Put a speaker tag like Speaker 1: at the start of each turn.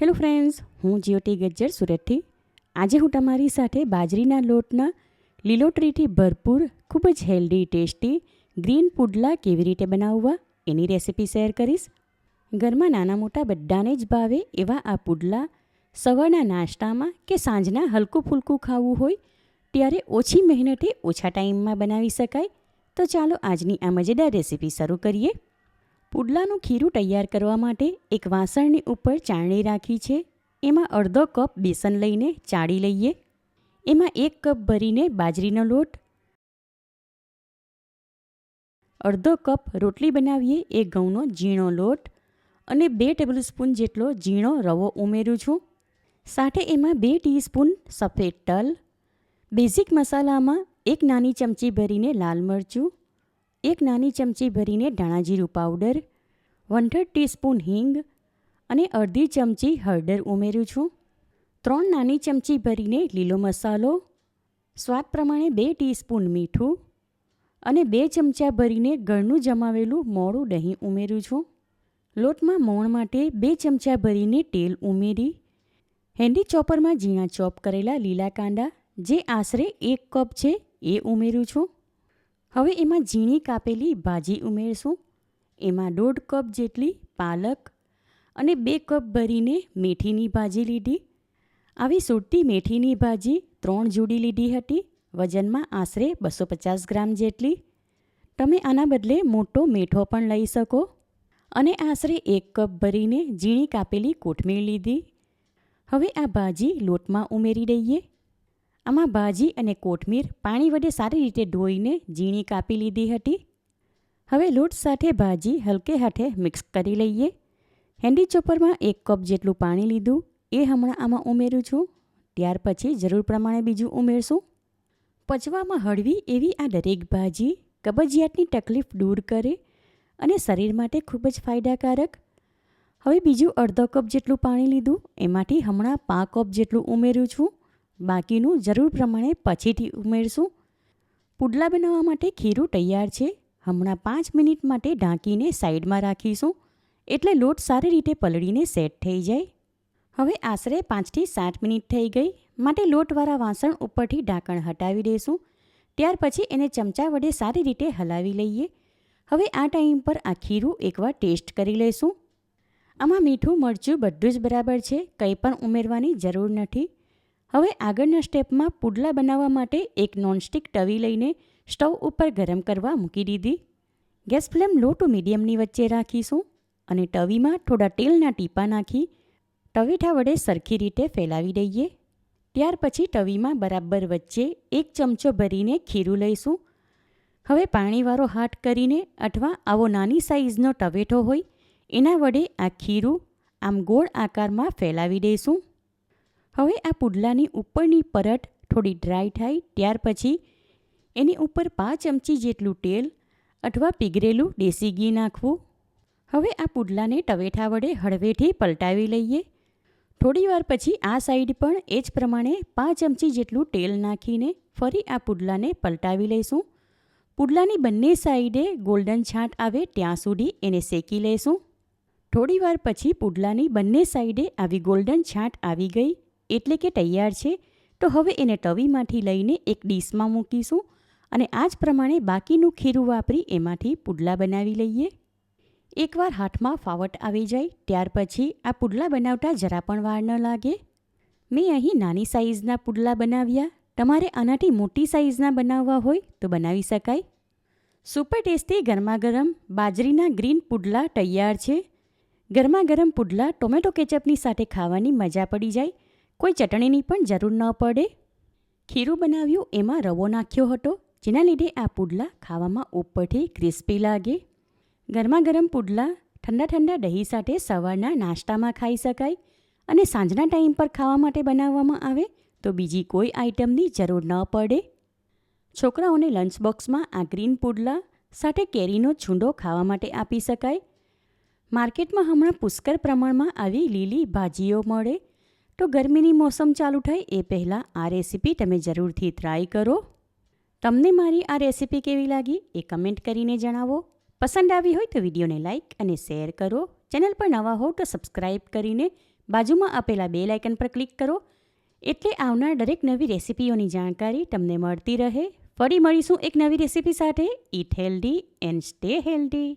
Speaker 1: Hello friends, હું જ્યોતિ ગજ્જર સુરતથી. આજે હું તમારી સાથે બાજરીના લોટના લીલોતરીથી ભરપૂર, ખૂબ જ હેલ્ધી, ટેસ્ટી ગ્રીન પુડલા કેવી રીતે બનાવવા એની રેસિપી શેર કરીશ. ઘરમાં નાના મોટા બધાને જ ભાવે એવા આ પુડલા સવારના નાસ્તામાં કે સાંજના હલકું ફૂલકું ખાવું હોય ત્યારે ઓછી મહેનતે ઓછા ટાઈમમાં બનાવી શકાય. તો ચાલો આજની આ મજેદાર રેસિપી શરૂ કરીએ. પુડલાનું ખીરું તૈયાર કરવા માટે એક વાસણની ઉપર ચાળણી રાખી છે. એમાં અડધો કપ બેસન લઈને ચાળી લઈએ. એમાં એક કપ ભરીને બાજરીનો લોટ. અડધો કપ રોટલી બનાવીએ એ ઘઉંનો ઝીણો લોટ. અને બે ટેબલસ્પૂન જેટલો ઝીણો રવો ઉમેરું છું. સાથે એમાં બે ટીસ્પૂન સફેદ તલ. બેઝિક મસાલામાં એક નાની ચમચી ભરીને લાલ મરચું. એક નાની ચમચી ભરીને ધાણાજીરું પાવડર વન થર્ડ ટીસ્પૂન હિંગ અને અડધી ચમચી હળદર ઉમેરું છું. ત્રણ નાની ચમચી ભરીને લીલો મસાલો, સ્વાદ પ્રમાણે બે ટીસ્પૂન મીઠું અને બે ચમચા ભરીને ગળનું જમાવેલું મોડું દહીં ઉમેરું છું. લોટમાં મોણ માટે બે ચમચા ભરીને તેલ ઉમેરી, હેન્ડી ચોપરમાં ઝીણા ચોપ કરેલા લીલા કાંદા, જે આશરે એક કપ છે, એ ઉમેરું છું. હવે એમાં ઝીણી કાપેલી ભાજી ઉમેરશું. એમાં દોઢ કપ જેટલી પાલક અને બે કપ ભરીને મેથીની ભાજી લીધી. આવી સૂટી મેથીની ભાજી ત્રણ જોડી લીધી હતી. વજનમાં આશરે બસો પચાસ ગ્રામ જેટલી. તમે આના બદલે મોટો મીઠો પણ લઈ શકો. અને આશરે એક કપ ભરીને ઝીણી કાપેલી કોથમીર લીધી. હવે આ ભાજી લોટમાં ઉમેરી દઈએ. આમાં ભાજી અને કોથમીર પાણી વડે સારી રીતે ધોઈને ઝીણી કાપી લીધી હતી. હવે લોટ સાથે ભાજી હલકે હાથે મિક્સ કરી લઈએ. હેન્ડી ચોપરમાં એક કપ જેટલું પાણી લીધું. એ હમણાં આમાં ઉમેરું છું. ત્યાર પછી જરૂર પ્રમાણે બીજું ઉમેરશું. પચવામાં હળવી એવી આ દરેક ભાજી કબજિયાતની તકલીફ દૂર કરે અને શરીર માટે ખૂબ જ ફાયદાકારક. હવે બીજું અડધો કપ જેટલું પાણી લીધું. એમાંથી હમણાં પાંચ કપ જેટલું ઉમેરું છું. બાકીનું જરૂર પ્રમાણે પછીથી ઉમેરશું. પુડલા બનાવવા માટે ખીરું તૈયાર છે. હમણાં પાંચ મિનિટ માટે ઢાંકીને સાઈડમાં રાખીશું. એટલે લોટ સારી રીતે પલળીને સેટ થઈ જાય. હવે આશરે પાંચથી સાત મિનિટ થઈ ગઈ. માટે લોટવાળા વાસણ ઉપરથી ઢાંકણ હટાવી દઈશું ત્યાર પછી એને ચમચા વડે સારી રીતે હલાવી લઈએ. હવે આ ટાઈમ પર આ ખીરું એકવાર ટેસ્ટ કરી લઈશું. આમાં મીઠું, મરચું બધું જ બરાબર છે. કંઈ પણ ઉમેરવાની જરૂર નથી. હવે આગળના સ્ટેપમાં પુડલા બનાવવા માટે એક નોનસ્ટિક તવી લઈને સ્ટવ ઉપર ગરમ કરવા મૂકી દીધી. ગેસ ફ્લેમ લો ટુ મીડિયમની વચ્ચે રાખીશું અને તવીમાં થોડા તેલના ટીપા નાખી તવીઠા વડે સરખી રીતે ફેલાવી દઈએ. ત્યાર પછી તવીમાં બરાબર વચ્ચે એક ચમચો ભરીને ખીરું લઈશું. હવે પાણીવાળો હાથ કરીને અથવા આવો નાની સાઇઝનો ટવેઠો હોય એના વડે આ ખીરું આમ ગોળ આકારમાં ફેલાવી દઈશું. હવે આ પુડલાની ઉપરની પરત થોડી ડ્રાય થાય, ત્યાર પછી એની ઉપર પાંચ ચમચી જેટલું તેલ અથવા પીગરેલું દેશી ઘી નાખવું. હવે આ પુડલાને ટવેઠા વડે હળવેથી પલટાવી લઈએ. થોડીવાર પછી આ સાઈડ પણ એ જ પ્રમાણે પાંચ ચમચી જેટલું તેલ નાખીને ફરી આ પુડલાને પલટાવી લઈશું. પુડલાની બંને સાઈડે ગોલ્ડન છાંટ આવે ત્યાં સુધી એને શેકી લઈશું. થોડીવાર પછી પુડલાની બંને સાઈડે આવી ગોલ્ડન છાંટ આવી ગઈ. એટલે કે તૈયાર છે, તો હવે એને તવીમાંથી લઈને એક ડીશમાં મૂકીશું અને આ જ પ્રમાણે બાકીનું ખીરું વાપરી એમાંથી પુડલા બનાવી લઈએ. એકવાર હાથમાં ફાવટ આવી જાય, ત્યાર પછી આ પુડલા બનાવતા જરા પણ વાર ન લાગે. મેં અહીં નાની સાઇઝના પુડલા બનાવ્યા. તમારે આનાથી મોટી સાઇઝના બનાવવા હોય તો બનાવી શકાય. સુપર ટેસ્ટી ગરમા ગરમ બાજરીના ગ્રીન પુડલા તૈયાર છે. ગરમા ગરમ પુડલા ટોમેટો કેચઅપની સાથે ખાવાની મજા પડી જાય કોઈ ચટણીની પણ જરૂર ન પડે? ખીરું બનાવ્યું, એમાં રવો નાખ્યો હતો, જેના લીધે આ પુડલા ખાવામાં ઉપરથી ક્રિસ્પી લાગે. ગરમા ગરમ પુડલા ઠંડા ઠંડા દહીં સાથે સવારના નાસ્તામાં ખાઈ શકાય અને સાંજના ટાઈમ પર ખાવા માટે બનાવવામાં આવે તો બીજી કોઈ આઇટમની જરૂર ન પડે. છોકરાઓને લંચ બોક્સમાં આ ગ્રીન પુડલા સાથે કેરીનો છૂંડો ખાવા માટે આપી શકાય. માર્કેટમાં હમણાં પુષ્કળ પ્રમાણમાં આવી લીલી ભાજીઓ મળે તો ગરમીની મોસમ ચાલુ થાય એ પહેલાં આ રેસીપી તમે જરૂરથી ટ્રાય કરો. તમને મારી આ રેસીપી કેવી લાગી એ કમેન્ટ કરીને જણાવો. પસંદ આવી હોય તો વિડીયોને લાઇક અને શેર કરો. ચેનલ પર નવા હો તો સબસ્ક્રાઈબ કરીને બાજુમાં આપેલા બે લાઇકન પર ક્લિક કરો. એટલે આવનાર દરેક નવી રેસીપીઓની જાણકારી તમને મળતી રહે. ફરી મળીશું એક નવી રેસીપી સાથે. Eat healthy and stay healthy